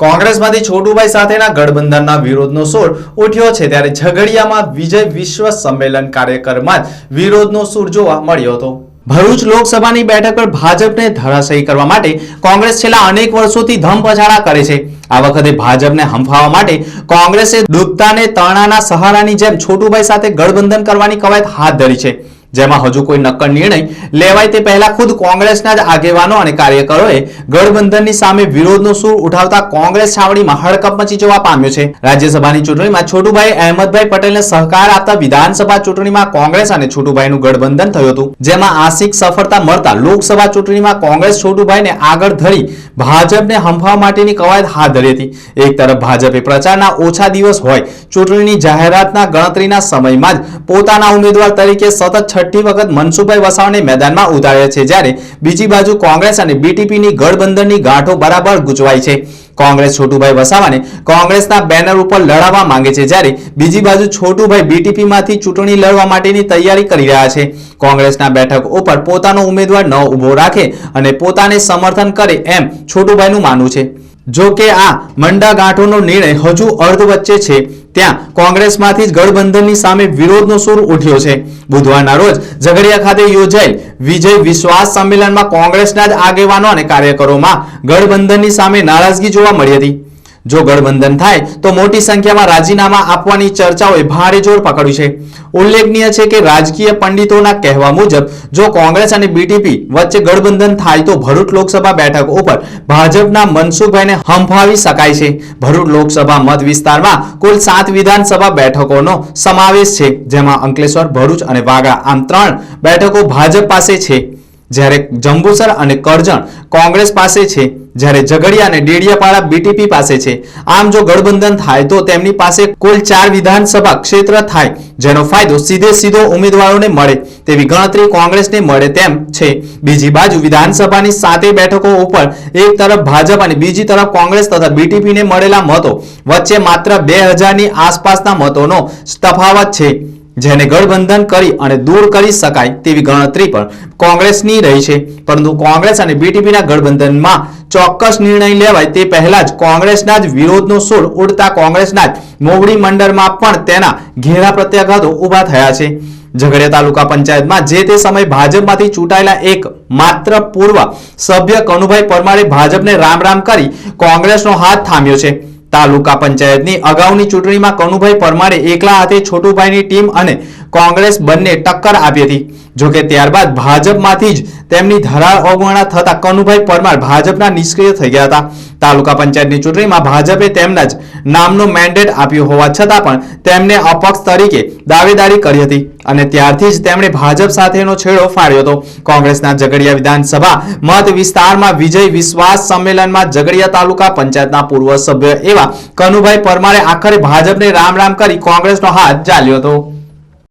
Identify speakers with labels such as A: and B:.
A: કોંગ્રેસમાંથી છોટુભાઈ સાથેના ગઠબંધનના વિરોધનો સૂર ઉઠ્યો છે ત્યારે ઝઘડિયામાં વિજય વિશ્વ સંમેલન કાર્યક્રમમાં વિરોધનો સૂર જોવા મળ્યો હતો. ભરૂચ લોકસભાની બેઠક પર ભાજપને ધરાશયી કરવા માટે કોંગ્રેસ છેલ્લા અનેક વર્ષોથી ધમપછાડા કરે છે. આ વખતે ભાજપને હંફાવવા માટે કોંગ્રેસે દુપ્તાને તણાના સહારાની જેમ છોટુભાઈ સાથે ગઠબંધન કરવાની કવાયત હાથ ધરી છે. જેમાં હજુ કોઈ નક્કર નિર્ણય લેવાય તે પહેલા ખુદ કોંગ્રેસના જ આગેવાનો અને કાર્યકરોએ ગઠબંધનની સામે વિરોધનો સૂર ઉઠાવતા કોંગ્રેસ છાવણીમાં હડકંપ મચી જવા પામ્યો છે. રાજ્યસભાની ચૂંટણીમાં છોટુભાઈ અહેમદભાઈ પટેલને સહકાર આપતા વિધાનસભા ચૂંટણીમાં કોંગ્રેસ અને છોટુભાઈનું ગઠબંધન થયું હતું, જેમાં આંશિક સફળતા મળતા લોકસભા ચૂંટણીમાં કોંગ્રેસ છોટુભાઈને આગળ ધરી ભાજપને હંફાવવા માટેની કવાયત હાથ ધરી હતી. એક તરફ ભાજપે પ્રચારના ઓછા દિવસ હોય, ચૂંટણીની જાહેરાતના ગણતરીના સમયમાં જ પોતાના ઉમેદવાર તરીકે સતત છઠ્ઠી વખત મનસુખભાઈ વસાવાને મેદાનમાં ઉતાર્યા છે જ્યારે બીજી બાજુ કોંગ્રેસ અને બીટીપીની ગઠબંધનની ગાંઠો બરાબર ગૂંચવાઈ છે. કોંગ્રેસ છોટુભાઈ વસાવાને કોંગ્રેસના બેનર ઉપર લડાવવા માંગે છે જ્યારે બીજી બાજુ છોટુભાઈ બીટીપીમાંથી ચૂંટણી લડવા માટેની તૈયારી કરી રહ્યા છે. કોંગ્રેસના બેઠક ઉપર પોતાનો ઉમેદવાર ન ઊભો રાખે અને પોતાને સમર્થન કરે એમ છોટુભાઈનું માનવું છે. જો કે આ મંડા ગાંઠોનો નિર્ણય હજુ અર્ધ વચ્ચે છે. ત્યાં કોંગ્રેસમાંથી જ ગઠબંધનની સામે વિરોધનો સૂર ઉઠ્યો છે. બુધવારના રોજ ઝઘડિયા ખાતે યોજાયેલ વિજય વિશ્વાસ સંમેલનમાં કોંગ્રેસના જ આગેવાનો અને કાર્યકરોમાં ગઠબંધનની સામે નારાજગી જોવા મળી હતી. જો ગઠબંધન થાય, તો મોટી સંખ્યામાં રાજીનામા આપવાની ચર્ચાઓએ ભારે જોર પકડ્યું છે. ઉલ્લેખનીય છે કે રાજકીય પંડિતોના કહેવા મુજબ, જો કોંગ્રેસ અને બીટીપી વચ્ચે ગઠબંધન થાય તો ભરૂચ લોકસભા બેઠક ઉપર ભાજપના મનસુખભાઈને હંફાવી શકાય છે. ભરૂચ લોકસભા મત વિસ્તારમાં કુલ સાત વિધાનસભા બેઠકોનો સમાવેશ છે, જેમાં અંકલેશ્વર, ભરૂચ અને વાગા આમ ત્રણ બેઠકો ભાજપ પાસે છે. જ્યારે જંબુસર અને કરજણ કોંગ્રેસ પાસે છે, જ્યારે ઝઘડિયા અને ડેડિયાપાડા બીટીપી પાસે છે. આમ જો ગઠબંધન થાય તો તેમની પાસે કુલ ચાર વિધાનસભા ક્ષેત્ર થાય, જેનો ફાયદો સીધે સીધો ઉમેદવારોને મળે, તેવી ગણતરી કોંગ્રેસને મળે તેમ છે. બીજી બાજુ વિધાનસભાની સાતે બેઠકો ઉપર એક તરફ ભાજપ અને બીજી તરફ કોંગ્રેસ તથા બીટીપીને મળેલા મતો, વચ્ચે માત્ર બે હજારની આસપાસના મતોનો તફાવત છે. જેને ગઠબંધન કરી અને દૂર કરી શકાય તેવી ગણતરી પણ કોંગ્રેસની રહી છે. પરંતુ કોંગ્રેસ અને બીટીપીના ગઠબંધનમાં ચોક્કસ નિર્ણય લેવાય તે પહેલા જ કોંગ્રેસના જ વિરોધનો સૂર ઉડતા કોંગ્રેસના જ મોવડી મંડળમાં પણ તેના ઘેરા પ્રત્યાઘાતો ઊભા થયા છે. ઝઘડિયા તાલુકા પંચાયતમાં જે તે સમયે ભાજપમાંથી ચૂંટાયેલા એક માત્ર પૂર્વ સભ્ય કનુભાઈ પરમારે ભાજપને રામ રામ કરી કોંગ્રેસનો હાથ થામ્યો છે. તાલુકા પંચાયતની અગાઉની ચૂંટણીમાં કનુભાઈ પરમારે એકલા હાથે છોટુભાઈની ટીમ અને કોંગ્રેસ બંને ટક્કર આપી હતી. જોકે ત્યારબાદ ભાજપમાંથી જ તેમની ધરાળ અવગણના થતા કનુભાઈ પરમાર ભાજપના નિષ્ક્રિય થઈ ગયા હતા. તાલુકા પંચાયતની ચૂંટણીમાં ભાજપે તેમના જ નામનો મેન્ડેટ આપ્યો હોવા છતાં પણ તેમને અપક્ષ તરીકે દાવેદારી કરી હતી અને ત્યારથી જ તેમણે ભાજપ સાથેનો છેડો ફાળ્યો હતો. કોંગ્રેસના ઝઘડિયા વિધાનસભા મત વિસ્તારમાં વિજય વિશ્વાસ સંમેલનમાં ઝઘડિયા તાલુકા પંચાયતના પૂર્વ સભ્ય એવા કનુભાઈ પરમારે આખરે ભાજપને રામ રામ કરી કોંગ્રેસનો હાથ ચાલ્યો હતો.